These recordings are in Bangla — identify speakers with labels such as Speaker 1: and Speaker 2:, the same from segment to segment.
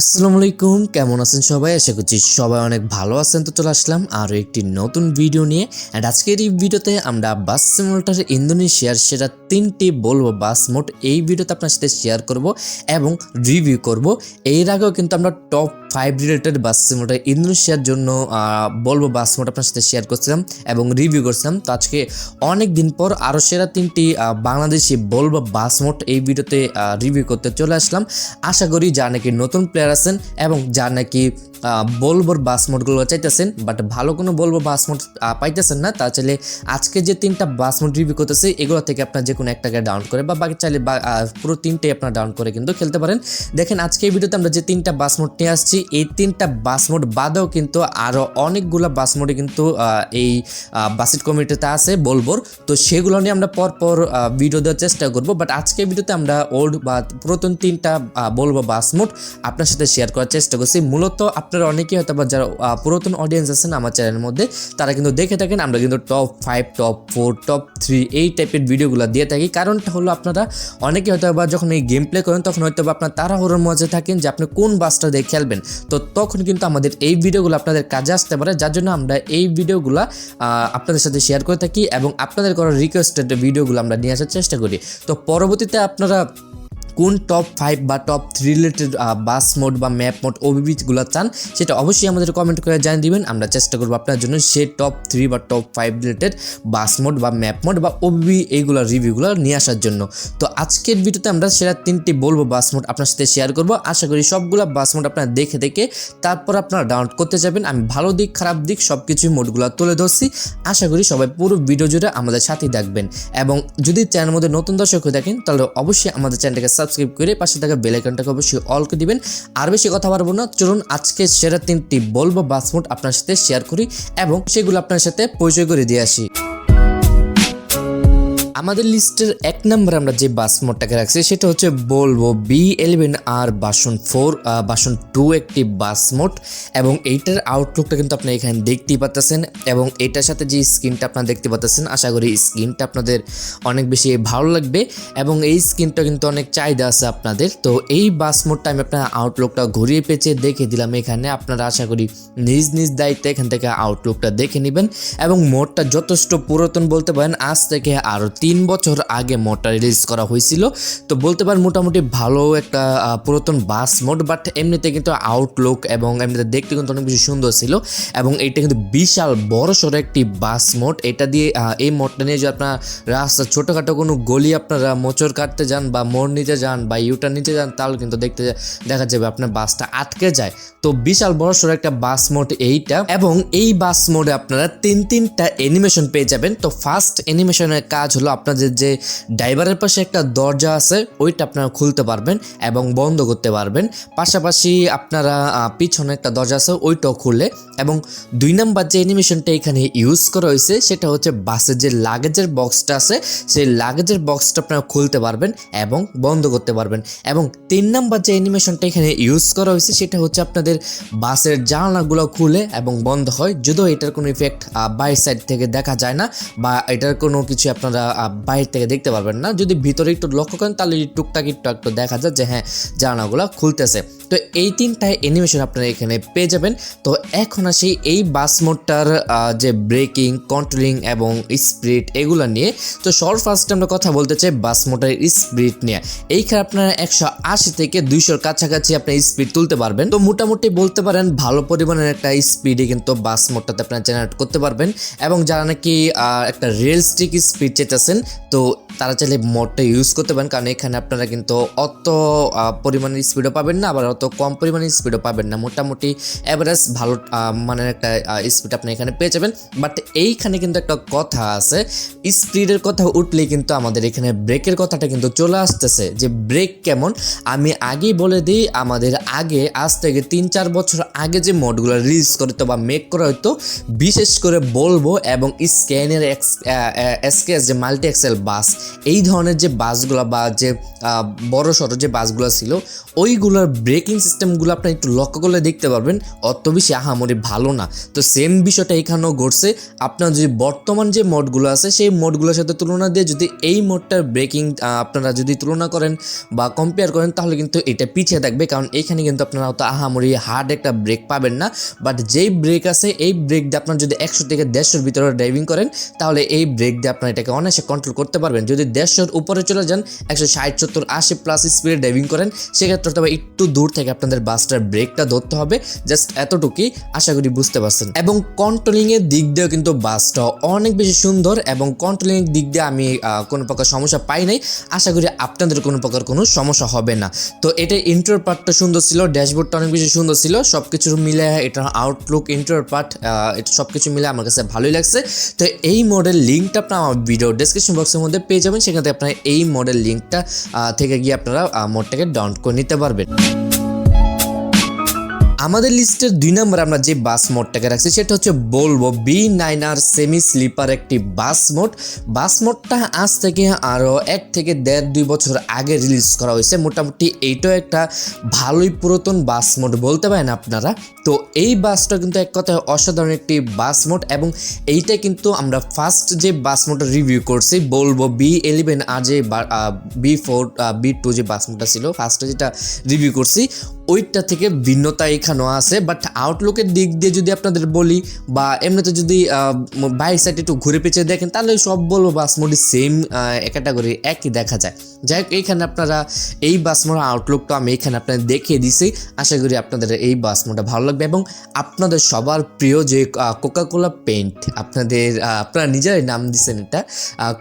Speaker 1: আসসালামু আলাইকুম, কেমন আছেন সবাই? আশা করছি সবাই অনেক ভালো আছেন। তো চলে আসলাম আরও একটি নতুন ভিডিও নিয়ে। অ্যান্ড আজকের এই ভিডিওতে আমরা বাস সিমুলেটার ইন্দোনেশিয়ার সেরা তিনটি বলব বাস মোট এই ভিডিওতে আপনার সাথে শেয়ার করব এবং রিভিউ করব। এর আগেও কিন্তু আমরা top five related bus simulator ইন্দোনেশিয়ার জন্য বলব বাস মোট আপনার সাথে শেয়ার করছিলাম এবং রিভিউ করছিলাম। তো আজকে অনেক দিন পর আরও সেরা তিনটি বাংলাদেশি বলব বাস মোট এই ভিডিওতে রিভিউ করতে চলে আসলাম। আশা করি যা নাকি নতুন প্লেয়ার আছেন এবং যা নাকি বলবোর বাস মোডগুলো চাইতেছেন বাট ভালো কোনো বলব বাস মোড পাইতেছেন না তা চাইলে আজকে যে তিনটা বাস মোড রিভিউ করতেছে, এগুলো থেকে আপনার যে কোনো একটাকে ডাউন করে, বা বাকি চাইলে পুরো তিনটে আপনার ডাউন করে কিন্তু খেলতে পারেন। দেখেন, আজকে এই ভিডিওতে আমরা যে তিনটা বাস মোড নিয়ে আসছি, এই তিনটা বাস মোড বাদেও কিন্তু আরও অনেকগুলো বাস মোডে কিন্তু এই বাসিট কমিটিতে আছে বলবোর তো সেগুলো নিয়ে আমরা পরপর ভিডিও দেওয়ার চেষ্টা করব বাট আজকে ভিডিওতে আমরা ওল্ড বা পুরাতন তিনটা বলব বাস মোড আপনার সাথে শেয়ার করার চেষ্টা করছি। মূলত আপনারা অনেকেই হয়তো বা যারা পুরাতন অডিয়েন্স আছেন আমার চ্যানেলের মধ্যে, তারা কিন্তু দেখে থাকেন, আমরা কিন্তু top five top four top three এই টাইপের ভিডিওগুলো দিয়ে থাকি। কারণটা হলো আপনারা অনেকে হয়তো বা যখন এই গেম প্লে করেন, তখন হয়তো আপনার তাড়াহুড়োর মজা থাকেন যে আপনি কোন বাসটা দিয়ে খেলবেন। তো তখন কিন্তু আমাদের এই ভিডিওগুলো আপনাদের কাজে আসতে পারে, যার জন্য আমরা এই ভিডিওগুলো আপনাদের সাথে শেয়ার করে থাকি এবং আপনাদের করা রিকোয়েস্টেড ভিডিওগুলো আমরা নিয়ে আসার চেষ্টা করি। তো পরবর্তীতে আপনারা কোন টপ ফাইভ বা top three related bus mod বা ম্যাপ মোড ওবিবিগুলো চান, সেটা অবশ্যই আমাদের কমেন্ট করে জানিয়ে দিবেন। আমরা চেষ্টা করব আপনার জন্য সে টপ থ্রি বা top five related bus mod বা ম্যাপ মোড বা ওবিবি এইগুলো রিভিউগুলো নিয়ে আসার জন্য। তো আজকের ভিডিওতে আমরা সেরা তিনটি বলব বাস মোড আপনার সাথে শেয়ার করব। আশা করি সবগুলো বাস মোড আপনারা দেখে দেখে তারপর আপনারা ডাউনলোড করতে যাবেন। আমি ভালো দিক, খারাপ দিক সব কিছুই মোডগুলো তুলে ধরছি। আশা করি সবাই পুরো ভিডিও জুড়ে আমাদের সাথেই থাকবেন। এবং যদি চ্যানেলের মধ্যে নতুন দর্শক হয়ে থাকেন, তাহলে অবশ্যই আমাদের চ্যানেলটাকে সাবস্ক্রাইব করে পাশে থাকা বেল আইকনটাকে অবশ্যই অল করে দিবেন। আর বেশি কথা পারব না। চলুন, আজকে সেরা তিনটি বলব বাসমোট আপনার সাথে শেয়ার করি এবং সেগুলো আপনার সাথে পরিচয় করে দিয়ে আসি। আমাদের লিস্টের এক নম্বর আমরা যে বাস মোডটাকে রাখছি, সেটা হচ্ছে বলব বি এলেভেন আর বাসন ফোর বাসন টু একটি বাস মোড এবং এইটার আউটলুকটা কিন্তু আপনি এখানে দেখতেই পাচ্ছেন এবং এটার সাথে যে স্ক্রিনটা আপনারা দেখতে পাচ্ছেন আশা করি স্ক্রিনটা আপনাদের অনেক বেশি ভালো লাগবে এবং এই স্ক্রিনটা কিন্তু অনেক চাহিদা আছে আপনাদের। তো এই বাস মোডটা আমি আপনার আউটলুকটা ঘুরিয়ে পেঁচে দেখে দিলাম এখানে, আপনারা আশা করি নিজ নিজ দায়িত্বে এখান থেকে আউটলুকটা দেখে নেবেন এবং মোডটা যথেষ্ট পুরাতন বলতে পারেন, আজ থেকে আরও তিন বছর আগে মোডটা রিলিজ করা হয়েছিল। তো বলতে পারেন মোটামুটি ভালো একটা পুরাতন বাস মোড বাট এমনিতে কিন্তু আউটলুক এবং এমনিতে দেখতে কিন্তু অনেক বেশি সুন্দর ছিল। এবং এটা কিন্তু বিশাল বড় সড়ো একটি বাস মোড এটা দিয়ে এই মোডটা নিয়ে যদি আপনার রাস্তা ছোটোখাটো কোনো গলি আপনারা মোচড় কাটতে যান বা মোড় নিতে যান বা ইউটার নিতে যান, তাহলে কিন্তু দেখতে দেখা যাবে আপনার বাসটা আটকে যায়। তো বিশাল বড় সড়ো একটা বাস মোড এইটা। এবং এই বাস মোডে আপনারা তিন তিনটা অ্যানিমেশন পেয়ে যাবেন। তো ফার্স্ট অ্যানিমেশনের কাজ হলো আপনাদের যে ড্রাইভারের পাশে একটা দরজা আছে, ওইটা আপনারা খুলতে পারবেন এবং বন্ধ করতে পারবেন। পাশাপাশি আপনারা পিছনে একটা দরজা আছে, ওইটাও খুলে এবং দুই নাম্বার যে অ্যানিমেশনটা এখানে ইউজ করা হয়েছে, সেটা হচ্ছে বাসের যে লাগেজের বক্সটা আছে, সেই লাগেজের বক্সটা আপনারা খুলতে পারবেন এবং বন্ধ করতে পারবেন। এবং তিন নাম্বার যে অ্যানিমেশনটা এখানে ইউজ করা হয়েছে, সেটা হচ্ছে আপনাদের বাসের জানলাগুলো খুলে এবং বন্ধ হয়। যদিও এটার কোনো ইফেক্ট বাইরের সাইড থেকে দেখা যায় না বা এটার কোনো কিছু আপনারা বাইরে থেকে দেখতে পারবেন না। যদি ভিতরে একটু লক্ষ্য করেন, তাহলে টুকটাক একটু একটু দেখা যায় যে হ্যাঁ জানলাগুলো খুলতেছে। তো এই তিনটায় অ্যানিমেশন আপনারা এখানে পেয়ে যাবেন। তো এখন আসি এই বাস মোডটার যে ব্রেকিং কন্ট্রোলিং এবং স্পিড এগুলো নিয়ে। তো সর ফার্স্টে আমরা কথা বলতে চাই বাস মোটার স্পিড নিয়ে। এইখানে আপনারা একশো আশি থেকে দুইশোর কাছাকাছি আপনি স্পিড তুলতে পারবেন। তো মোটামুটি বলতে পারেন ভালো পরিমাণের একটা স্পিডে কিন্তু বাস মোটরটাতে আপনারা জেনারেট করতে পারবেন। এবং যারা নাকি একটা রিয়েলস্টিক স্পিড চেতেছেন তো তারা চাইলে মোডটা ইউজ করতে পারেন, কারণ এখানে আপনারা কিন্তু অত পরিমাণের স্পিডও পাবেন না, আবার অত কম পরিমাণের স্পিডও পাবেন না। মোটামুটি অ্যাভারেজ ভালো মানের একটা স্পিড আপনি এখানে পেয়ে যাবেন। বাট এইখানে কিন্তু একটা কথা আছে স্পিডের কথা উঠলেই কিন্তু আমাদের এখানে ব্রেকের কথাটা কিন্তু চলে আসতেছে, যে ব্রেক কেমন? আমি আগেই বলে দিই, আমাদের আগে, আজ থেকে তিন, চার বছর আগে যে মোডগুলো রিলিজ করতো বা মেক করা হতো বিশেষ করে বলব এবং স্ক্যানের এক্স এসকেএস যে মাল্টি মাল্টি এক্সেল বাস এই ধরনের যে বাসগুলো বা যে বড় সড়ো যে বাসগুলো ছিল, ওইগুলোর ব্রেকিং সিস্টেমগুলো আপনি একটু লক্ষ্য করলে দেখতে পারবেন, অত বেশি আহামরি ভালো না। তো সেম বিষয়টা এখানেও ঘটছে। আপনার যদি বর্তমান যে মোডগুলো আছে, সেই মোডগুলোর সাথে তুলনা দিয়ে যদি এই মোডটার ব্রেকিং আপনারা যদি তুলনা করেন বা কম্পেয়ার করেন, তাহলে কিন্তু এটা পিছিয়ে থাকবে। কারণ এখানে কিন্তু আপনারা অত আহামরি হার্ড একটা ব্রেক পাবেন না। বাট যেই ব্রেক আছে, এই ব্রেক দিয়ে আপনার যদি একশো থেকে দেড়শোর ভিতরে ড্রাইভিং করেন, তাহলে এই ব্রেক দিয়ে আপনার এটাকে অনায়াসে কন্ট্রোল করতে পারবেন। যদি দেড়শোর উপরে চলে যান, একশো ষাট, সত্তর, আশি প্লাস স্পিডে ড্রাইভিং করেন, সেক্ষেত্রে তবে একটু দূর থেকে আপনাদের বাসটার ব্রেকটা ধরতে হবে। জাস্ট এতটুকুই আশা করি বুঝতে পারছেন। এবং কন্ট্রোলিংয়ের দিক দিয়েও কিন্তু বাসটা অনেক বেশি সুন্দর এবং কন্ট্রোলিংয়ের দিক দিয়ে আমি কোনো প্রকার সমস্যা পাই নাই। আশা করি আপনাদের কোনো প্রকার কোনো সমস্যা হবে না। তো এটা ইন্টার পার্টটা সুন্দর ছিল, ড্যাশবোর্ডটা অনেক বেশি সুন্দর ছিল। সব কিছু মিলে এটা আউটলুক ইন্টার পার্ট এটা সব কিছু মিলে আমার কাছে ভালোই লাগছে। তো এই মডেল লিঙ্কটা আপনার আমার ভিডিও ডেসক্রিপশন বক্সের মধ্যে পেয়ে যাবেন। সেখান থেকে আপনারা এই মডেল লিঙ্কটা থেকে গিয়ে আপনারা মোডটাকে ডাউনলোড করে নিতে পারবেন। আমাদের লিস্টের দুই নম্বরে আমরা যে বাস মোডটাকে রাখছি, সেটা হচ্ছে বলব বি নাইন আর সেমি স্লিপার একটি বাস মোড। বাস মোডটা আজ থেকে আরও এক থেকে দেড় দুই বছর আগে রিলিজ করা হয়েছে। মোটামুটি এইটাও একটা ভালোই পুরাতন বাস মোড বলতে পারেন আপনারা। তো এই বাসটা কিন্তু এক কথায় অসাধারণ একটি বাস মোড এবং এইটা কিন্তু আমরা ফার্স্ট যে বাস মোডটা রিভিউ করছি, বলব বি ইলেভেন আর যে বি ফোর বি টু যে বাস মোডটা ছিল ফার্স্টে যেটা রিভিউ করছি ওইটা থেকে ভিন্নতা এখানেও আছে বাট আউটলুকের দিক দিয়ে যদি আপনাদের বলি বা এমনিতে যদি বাইরের সাইড একটু ঘুরে পেঁচে দেখেন, তাহলে সব বলব বাস মোডি সেম ক্যাটাগরি একই দেখা যায়। যাই হোক, এইখানে আপনারা এই বাস মোড় আউটলুকটা আমি এখানে আপনাদের দেখিয়ে দিছি। আশা করি আপনাদের এই বাস মোডটা ভালো লাগবে এবং আপনাদের সবার প্রিয় যে কোকাকোলা পেন্ট আপনাদের আপনারা নিজেরাই নাম দিচ্ছেন এটা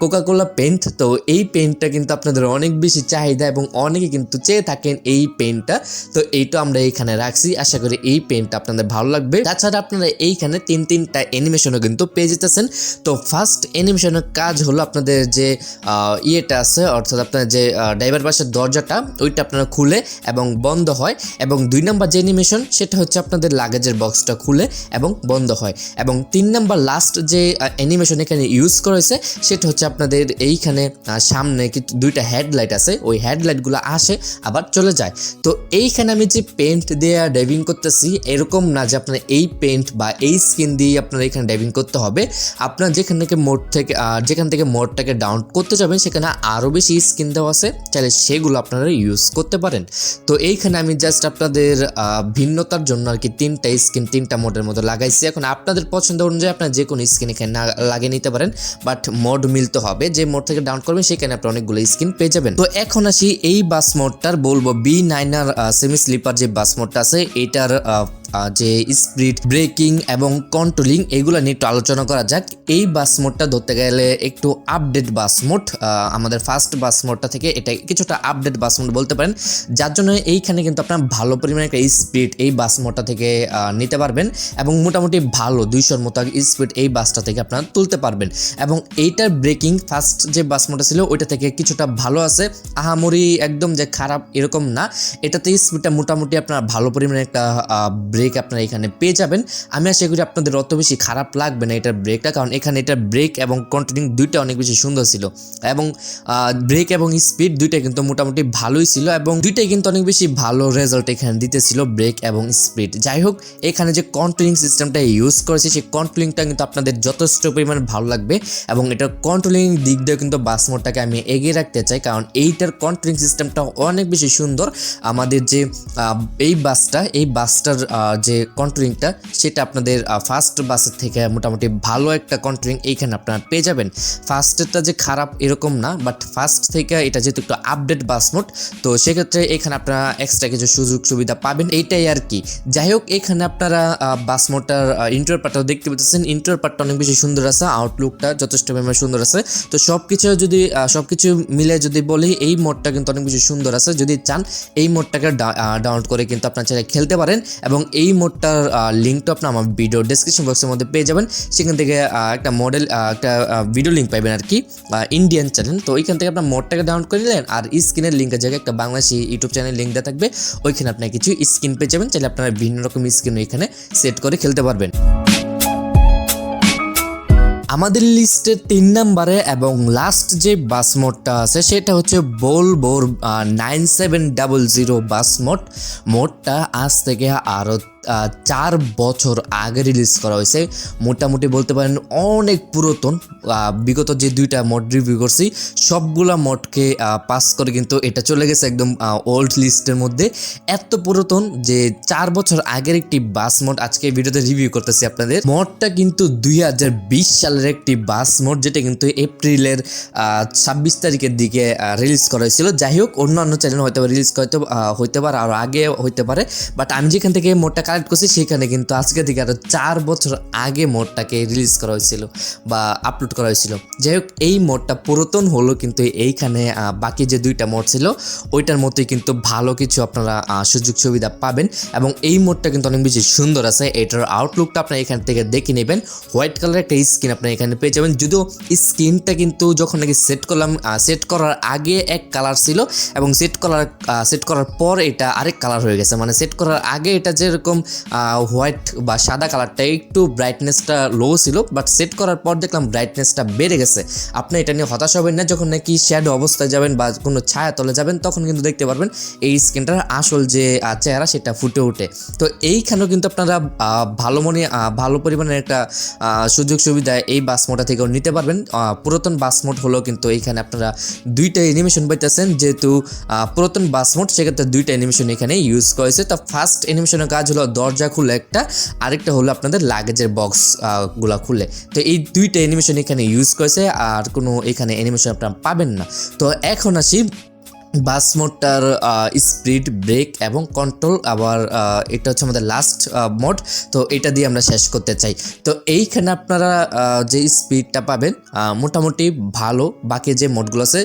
Speaker 1: কোকাকোলা পেন্ট তো এই পেন্টটা কিন্তু আপনাদের অনেক বেশি চাহিদা এবং অনেকে কিন্তু চেয়ে থাকেন এই পেন্টটা তো এইটা আমরা এইখানে রাখছি। আশা করি এই পেনটা আপনাদের ভালো লাগবে। তাছাড়া আপনারা এইখানে তিন, তিনটা অ্যানিমেশনও কিন্তু পেয়ে যেতেছেন। তো ফার্স্ট অ্যানিমেশনের কাজ হলো আপনাদের যে ইয়েটা আছে, অর্থাৎ আপনার যে ড্রাইভার পাশের দরজাটা, ওইটা আপনারা খুলে এবং বন্ধ হয়। এবং দুই নাম্বার যে অ্যানিমেশন সেটা হচ্ছে আপনাদের লাগেজের বক্সটা খুলে এবং বন্ধ হয়। এবং তিন নাম্বার লাস্ট যে অ্যানিমেশন এখানে ইউজ করেছে সেটা হচ্ছে আপনাদের এইখানে সামনে কি- দুইটা হেডলাইট আছে। ওই হেডলাইটগুলো আসে, আবার চলে যায়। তো এইখানে আমি যে পেন্ট দিয়ে ড্রাইভিং করতেছি, এরকম না যে আপনার এই পেন্ট বা এই স্কিন দিয়ে আপনার এখানে ড্রাইভিং করতে হবে। আপনার যেখান থেকে মোড থেকে যেখান থেকে মোডটাকে ডাউন করতে যাবেন, সেখানে আরও বেশি স্কিন দেওয়া আছে। চাইলে সেগুলো আপনারা ইউজ করতে পারেন। তো এইখানে আমি জাস্ট আপনাদের ভিন্নতার জন্য আর কি তিনটা স্কিন তিনটা মোডের মধ্যে লাগাইছি। এখন আপনাদের পছন্দ অনুযায়ী আপনার যে কোনো স্কিন এখানে লাগিয়ে নিতে পারেন। বাট মোড মিলতে হবে। যে মোড থেকে ডাউন করবেন, সেখানে আপনি অনেকগুলো স্কিন পেয়ে যাবেন। তো এখন আসি এই বাস মোডটার বলব বি নাইনার সেমি স্লিপার যে বাস মোডটা আছে এটার যে স্পিড, ব্রেকিং এবং কন্ট্রোলিং, এগুলো নিয়ে একটু আলোচনা করা যাক। এই বাস মোডটা ধরতে গেলে একটু আপডেট বাস মোড আমাদের ফার্স্ট বাস মোডটা থেকে এটা কিছুটা আপডেট বাস মোড বলতে পারেন। যার জন্য এইখানে কিন্তু আপনার ভালো পরিমাণে একটা স্পিড এই বাস মোডটা থেকে নিতে পারবেন এবং মোটামুটি ভালো দুইশোর মতো স্পিড এই বাসটা থেকে আপনারা তুলতে পারবেন। এবং এইটার ব্রেকিং ফার্স্ট যে বাস মোডটা ছিল, ওইটা থেকে কিছুটা ভালো আছে। আহামরি একদম যে খারাপ এরকম না। এটাতে স্পিডটা মোটামুটি আপনার ভালো পরিমাণে একটা ব্রেক আপনারা এখানে পেয়ে যাবেন। আমি আশা করি আপনাদের অত বেশি খারাপ লাগবে না এটার ব্রেকটা কারণ এখানে এটার ব্রেক এবং কন্টিনিউ দুইটা অনেক বেশি সুন্দর ছিল। এবং ব্রেক এবং স্পিড দুইটা কিন্তু মোটামুটি ভালোই ছিল এবং দুইটাই কিন্তু অনেক বেশি ভালো রেজাল্ট এখানে দিতেছিল ব্রেক এবং স্পিড যাই হোক, এখানে যে কন্ট্রোলিং সিস্টেমটা ইউজ করেছে, সেই কন্ট্রোলিংটা কিন্তু আপনাদের যথেষ্ট পরিমাণে ভালো লাগবে এবং এটার কন্ট্রোলিং দিক দিয়ে কিন্তু বাস মোডটাকে আমি এগিয়ে রাখতে চাই, কারণ এইটার কন্ট্রোলিং সিস্টেমটা অনেক বেশি সুন্দর। আমাদের যে এই বাসটা এই বাসটার যে কন্ট্রোলিংটা সেটা আপনাদের ফার্স্ট বাসের থেকে মোটামুটি ভালো একটা কন্ট্রোলিং এইখানে আপনারা পেয়ে যাবেন। ফার্স্টেরটা যে খারাপ এরকম না বাট ফার্স্ট থেকে এটা যেহেতু একটু আপডেট বাস মোড তো সেক্ষেত্রে এখানে আপনারা এক্সট্রা কিছু সুযোগ সুবিধা পাবেন। এইটাই আর কি। যাই হোক, এখানে আপনারা বাস মোডটার ইন্টার পার্টটা দেখতে পাচ্ছেন। ইন্টার পার্টটা অনেক বেশি সুন্দর আছে আউটলুকটা যথেষ্ট পরিমাণে সুন্দর আছে। তো সব কিছু যদি সব কিছু মিলে যদি বলি, এই মোডটা কিন্তু অনেক বেশি সুন্দর আছে। যদি চান, এই মোডটাকে ডাউনলোড করে কিন্তু আপনার চাইলে খেলতে পারেন। এবং এই মোডটার লিঙ্কটা আপনার আমার ভিডিও ডেসক্রিপশন বক্সের মধ্যে পেয়ে যাবেন। সেখান থেকে একটা মডেল একটা ভিডিও লিঙ্ক পাবেন আর কি ইন্ডিয়ান চ্যানেল তো ওইখান থেকে আপনার মোডটাকে ডাউনলোড করে নিলেন, আর স্ক্রিনের লিঙ্কের জায়গায় একটা বাংলাদেশি ইউটিউব চ্যানেল লিঙ্ক দেওয়া থাকবে। ওইখানে আপনার কিছু স্ক্রিন পেয়ে যাবেন, চাইলে আপনারা বিভিন্ন রকম স্ক্রিন এখানে সেট করে খেলতে পারবেন। আমাদের লিস্টের তিন নাম্বারে এবং লাস্ট যে বাস মোডটা আছে, সেটা হচ্ছে বোল bore nine seven double zero bus mod মোডটা আজ থেকে আরও চার বছর আগে রিলিজ করা হয়েছে। মোটামুটি বলতে পারেন অনেক পুরাতন বিগত যে দুইটা মোড রিভিউ করছি, সবগুলা মোডকে পাস করে কিন্তু এটা চলে গেছে একদম ওল্ড লিস্টের মধ্যে। এত পুরাতন যে চার বছর আগের একটি বাস মোড আজকে ভিডিওতে রিভিউ করতেছি আপনাদের। মোডটা কিন্তু দুই হাজার বিশ সালের একটি বাস মোড যেটা কিন্তু এপ্রিলের ছাব্বিশ তারিখের দিকে রিলিজ করা হয়েছিল। যাই হোক, অন্যান্য চ্যানেল হয়তো রিলিজ করতে হইতে পারে, আর আগে হইতে পারে। বাট আমি যেখান থেকে মোডটা কালেক্ট করছি সেখানে কিন্তু আজকে থেকে আরও চার বছর আগে মোডটাকে রিলিজ করা হয়েছিল বা আপলোড করা হয়েছিল। যাই হোক, এই মোডটা পুরাতন হলো কিন্তু এইখানে বাকি যে দুইটা মোড ছিল, ওইটার মতোই কিন্তু ভালো কিছু আপনারা সুযোগ সুবিধা পাবেন এবং এই মোডটা কিন্তু অনেক বেশি সুন্দর আছে। এটার আউটলুকটা আপনারা এখান থেকে দেখে নেবেন। হোয়াইট কালার একটা স্কিন আপনারা এখানে পেয়ে যাবেন। যদিও স্ক্রিনটা কিন্তু যখন নাকি সেট করলাম সেট করার আগে এক কালার ছিল এবং সেট করার সেট করার পর এটা আরেক কালার হয়ে গেছে। মানে সেট করার আগে এটা যেরকম হোয়াইট বা সাদা কালারটা একটু ব্রাইটনেসটা লো ছিল বাট সেট করার পর দেখলাম ব্রাইটনেসটা বেড়ে গেছে। আপনি এটা নিয়ে হতাশ হবেন না, যখন নাকি শ্যাডো অবস্থায় যাবেন বা কোনো ছায়া তলে যাবেন, তখন কিন্তু দেখতে পারবেন এই স্কিনটার আসল যে চেহারা সেটা ফুটে ওঠে। তো এইখানেও কিন্তু আপনারা ভালো মনে ভালো পরিমাণের একটা সুযোগ সুবিধা এই বাস মোটা থেকেও নিতে পারবেন। পুরাতন বাস মোড হলো কিন্তু এইখানে আপনারা দুইটা অ্যানিমেশন পাইতেছেন, যেহেতু পুরাতন বাস মোড সেক্ষেত্রে দুইটা অ্যানিমেশন এখানে ইউজ করেছে তো ফার্স্ট অ্যানিমেশনের কাজ হলো দরজা খুলে একটা, আরেকটা হলো আপনাদের লাগেজের বক্সগুলা খুলে। তো এই দুইটা অ্যানিমেশন এখানে ইউজ করেছে, আর কোনো এখানে অ্যানিমেশন আপনারা পাবেন না। তো এখন আসি বাস মোডটার স্পিড ব্রেক এবং কন্ট্রোল আবার এটা হচ্ছে আমাদের লাস্ট মোড তো এটা দিয়ে আমরা শেষ করতে চাই। তো এইখানে আপনারা যে স্পিডটা পাবেন মোটামুটি ভালো। বাকি যে মোডগুলো আছে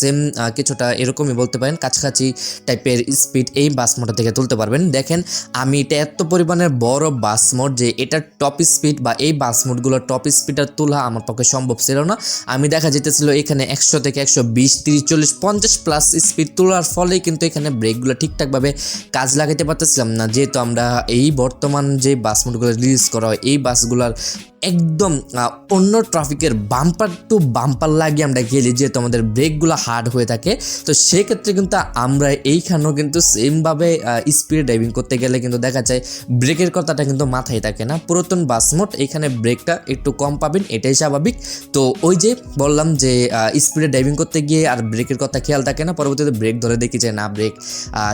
Speaker 1: সেম কিছুটা এরকমই বলতে পারেন। কাছাকাছি টাইপের স্পিড এই বাস মোডটা থেকে তুলতে পারবেন। দেখেন, আমি এটা এত পরিমাণের বড় বাস মোড যে এটার টপ স্পিড বা এই বাস মোডগুলোর টপ স্পিডটা তোলা আমার পক্ষে সম্ভব ছিল না। আমি দেখা যেতেছিল এখানে একশো থেকে একশো বিশ, তিরিশ, চল্লিশ, পঞ্চাশ প্লাস স্পিড তোলার ফলে কিন্তু এখানে ব্রেকগুলো ঠিকঠাকভাবে কাজ লাগাতে পারতেছিলাম না। যেহেতু আমরা এই বর্তমান যে বাস মোডগুলো রিলিজ করা হয়, এই বাসগুলোর একদম অন্য ট্রাফিকের বাম্পার টু বাম্পার লাগিয়ে আমরা গেলি যেহেতু আমাদের ব্রেকগুলো হার্ড হয়ে থাকে, তো সেক্ষেত্রে কিন্তু আমরা এইখানেও কিন্তু সেমভাবে স্পিডে ড্রাইভিং করতে গেলে কিন্তু দেখা যায় ব্রেকের কথাটা কিন্তু মাথায় থাকে না। পুরাতন বাস মোড এখানে ব্রেকটা একটু কম পাবেন, এটাই স্বাভাবিক। তো ওই যে বললাম যে স্পিডে ড্রাইভিং করতে গিয়ে আর ব্রেকের কথা খেয়াল থাকে না, পরবর্তীতে ব্রেক ধরে দেখি যে না ব্রেক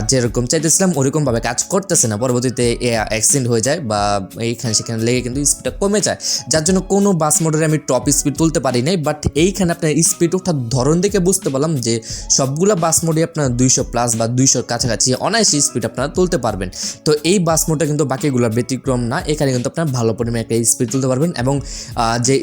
Speaker 1: যেরকম চাইতেছিলাম ওরকমভাবে কাজ করতেছে না। পরবর্তীতে অ্যাক্সিডেন্ট হয়ে যায় বা এইখানে সেখানে লেগে কিন্তু স্পিডটা কমে যায়। যার জন্য কোনো বাস মোটরে আমি টপ স্পিড তুলতে পারি নাই বাট এইখানে আপনার স্পিড ওঠার ধরন দেখে বুঝতে পারলাম যে সবগুলা বাস মোডে আপনার দুইশো প্লাস বা দুইশোর কাছাকাছি অনায়াসে স্পিড আপনারা তুলতে পারবেন। তো এই বাস মোডটা কিন্তু বাকিগুলোর ব্যতিক্রম না, এখানে কিন্তু আপনার ভালো পরিমাণে একটা স্পিড তুলতে পারবেন এবং যে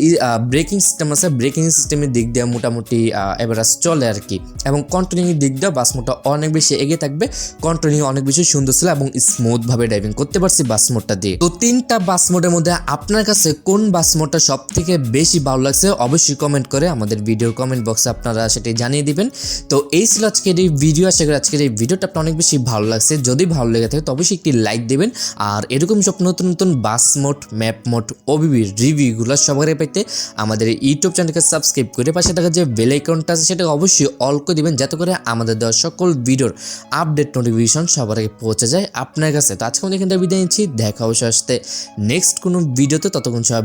Speaker 1: ব্রেকিং সিস্টেম আছে ব্রেকিং সিস্টেমের দিক দিয়ে মোটামুটি এভারেজ চলে আর কি। এবং কন্ট্রোলিংয়ের দিক দিয়ে বাস মোডটা অনেক বেশি এগিয়ে থাকবে কন্ট্রোলিং অনেক বেশি সুন্দর ছিল এবং স্মুথভাবে ড্রাইভিং করতে পারছি বাস মোডটা দিয়ে। তো তিনটা বাস মোডের মধ্যে আপনার কাছে কোন বাস মোডটা সব থেকে বেশি ভালো লাগছে, অবশ্যই কমেন্ট করে আমাদের ভিডিও কমেন্ট বক্সে আপনারা সেটি জানিয়ে দিবেন। তো এই ছিল আজকের এই ভিডিও আশা করি আজকের এই ভিডিওটা আপনার অনেক বেশি ভালো লাগছে। যদি ভালো লেগে থাকে, তো অবশ্যই একটি লাইক দেবেন। আর এরকম সব নতুন নতুন বাস মোড ম্যাপ মোড ওবিবির রিভিউগুলো সবার পেতে আমাদের ইউটিউব চ্যানেলকে সাবস্ক্রাইব করে পাশে থাকা যে বেল আইকনটা আছে সেটা অবশ্যই অল করে দিবেন, যাতে করে আমাদের দেওয়া সকল ভিডিওর আপডেট নোটিফিকেশন সবার আগে পৌঁছে যায় আপনার কাছে। তো আজকে আমাদের এখানটা বিদায় নিচ্ছি। দেখা অবশ্যই আসতে নেক্সট কোনো ভিডিওতে ততক্ষণ সবাই